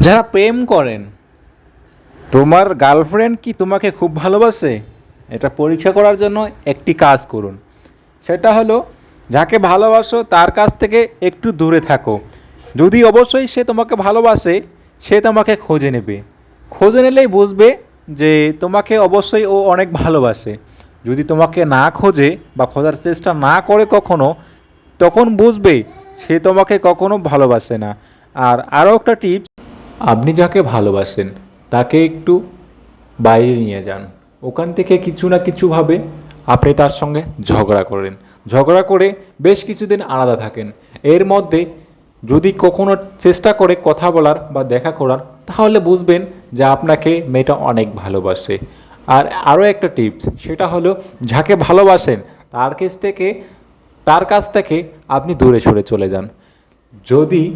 যারা প্রেম করেন, তোমার গার্লফ্রেন্ড কি তোমাকে খুব ভালোবাসে? এটা পরীক্ষা করার জন্য একটি কাজ করুন। সেটা হলো, যাকে ভালোবাসো তার কাছ থেকে একটু দূরে থাকো। যদি অবশ্যই সে তোমাকে ভালোবাসে, সে তোমাকে খোঁজে নেবে। খোঁজে নিলেই বুঝবে যে তোমাকে অবশ্যই ও অনেক ভালোবাসে। যদি তোমাকে না খোঁজে বা খোঁজার চেষ্টা না করে কখনো, তখন বুঝবে সে তোমাকে কখনো ভালোবাসে না। আর আরও একটা টিপস আপনি যাকে ভালোবাসেন, তাকে একটু বাইরে নিয়ে যান। ওখান থেকে কিছু না কিছুভাবে আপনি তার সঙ্গে ঝগড়া করেন। ঝগড়া করে বেশ কিছুদিন আলাদা থাকেন। এর মধ্যে যদি কখনো চেষ্টা করে কথা বলার বা দেখা করার, তাহলে বুঝবেন যে আপনাকে মেয়েটা অনেক ভালোবাসে। আর আরও একটা টিপস, সেটা হলো যাকে ভালোবাসেন, তার কাছ থেকে, তার কাছ থেকে আপনি দূরে সরে চলে যান। যদি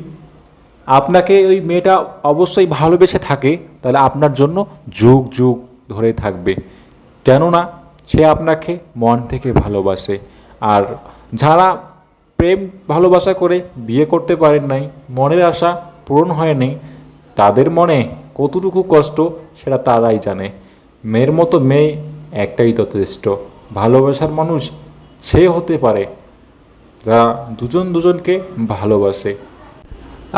আপনাকে ওই মেয়েটা অবশ্যই ভালোবেসে থাকে, তাহলে আপনার জন্য যুগ যুগ ধরে থাকবে। কেননা সে আপনাকে মন থেকে ভালোবাসে। আর যারা প্রেম ভালোবাসা করে বিয়ে করতে পারেন নাই, মনের আশা পূরণ হয়নি তাদের মনে কতটুকু কষ্ট সেটা তারাই জানে। মেয়ের মতো মেয়ে একটাই যথেষ্ট। ভালোবাসার মানুষ সে হতে পারে, যারা দুজন দুজনকে ভালোবাসে।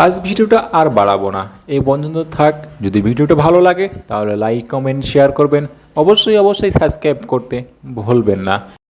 আজ ভিডিওটা আর বাড়াবো না। এই পর্যন্ত থাক। যদি ভিডিওটা ভালো লাগে, তাহলে লাইক কমেন্ট শেয়ার করবেন। অবশ্যই অবশ্যই সাবস্ক্রাইব করতে ভুলবেন না।